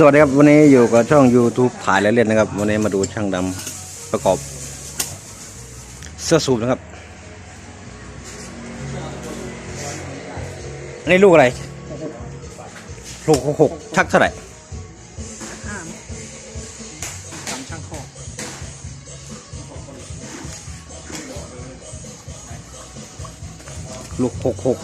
สวัสดีครับวันนี้อยู่กับช่อง YouTube ถ่ายแล้วเล่นนะครับ วันนี้มาดูช่างดำประกอบ เสื้อสูบนะครับนนี้ลูกอะไรลูกหกชักเท่าไหร่ห้ามตามช่างข้อลูกหกหก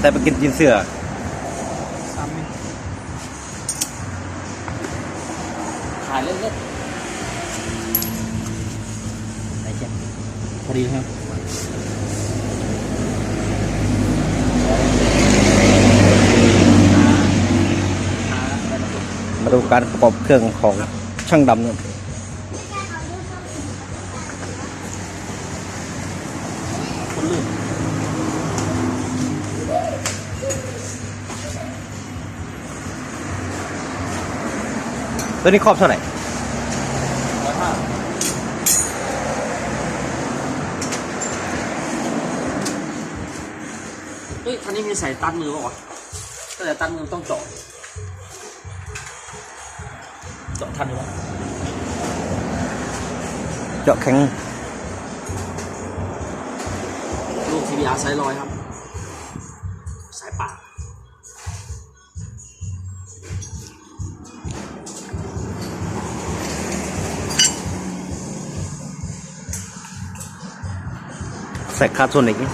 แต่ไปกินกินเสื้อสามมิลขายเล่นๆไหนเจ็บพอดีครับมาดูการประกอบเครื่องของช่างดำนะ ตัวนี้ครอบเท่าไหร่ร้อยห้าเฮ้ยคันนี้มีใส่ตันมือป่าวะถ้าแต่ตันมือต้องเจาะเจาะทันหรือเปล่าเจาะแข็งลูก TBR ไซส์ร้อยครับ สายป่า ใส่คาโซนิกนี่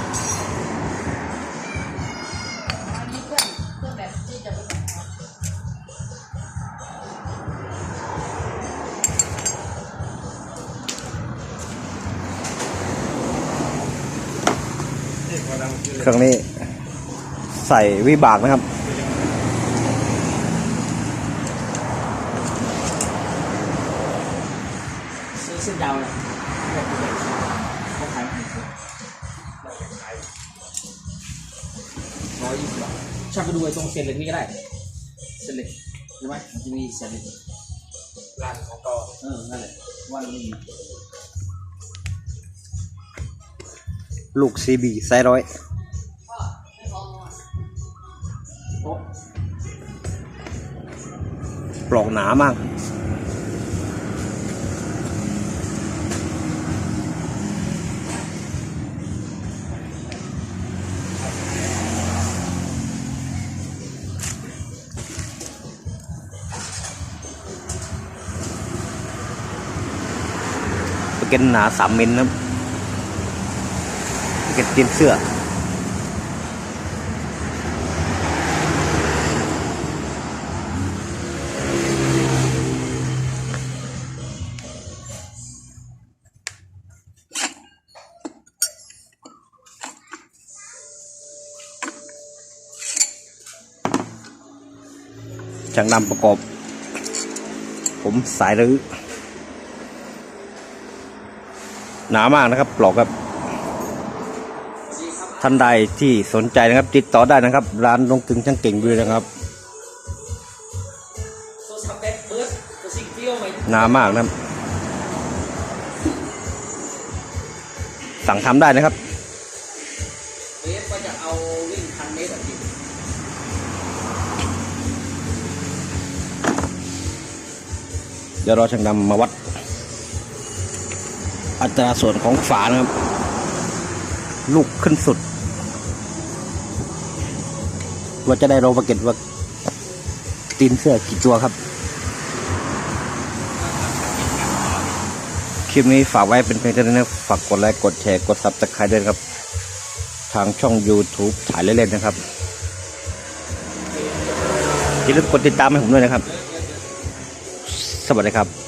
เครื่องนี้ใส่วิบากนะครับซื้อเส้นยาวเลย ช่างไปดูไอ้ตรงเศษเหล็กนี่ก็ได้เศษเหล็กใช่ไหมมันจะมีเศษเหล็กร้านของต่อเออนั่นแหละว่ามันมีลูกซีบีไซส์ร้อยโต๊ะปลอกหนามาก เก็ตหนาสามมิลนะครับสเก็ตตีนเสื้อช่างนำประกอบ ผมสายรื้อ หนามากนะครับปลอกครับท่านใดที่สนใจนะครับ ติดต่อได้นะครับ ร้านลงกึงช่างเก่งด้วยนะครับหนามากนะครับ สั่งทำได้นะครับจะรแบบนี้เดี๋ยวรอช่างดำมาวัด อัตราส่วนของฝานะครับ ลูกขึ้นสุด ว่าจะได้โรบเก็ตว่าตีนเสื้อกี่ตัวครับ คลิปนี้ฝากไว้เป็นเพียงเท่านี้นะฝากกดไลค์กดแชร์กดซับสไครต์ด้วยครับ ทางช่อง YouTube ถ่ายเล่นๆนะครับอย่าลืมกดติดตามให้ผมด้วยนะครับ สวัสดีครับ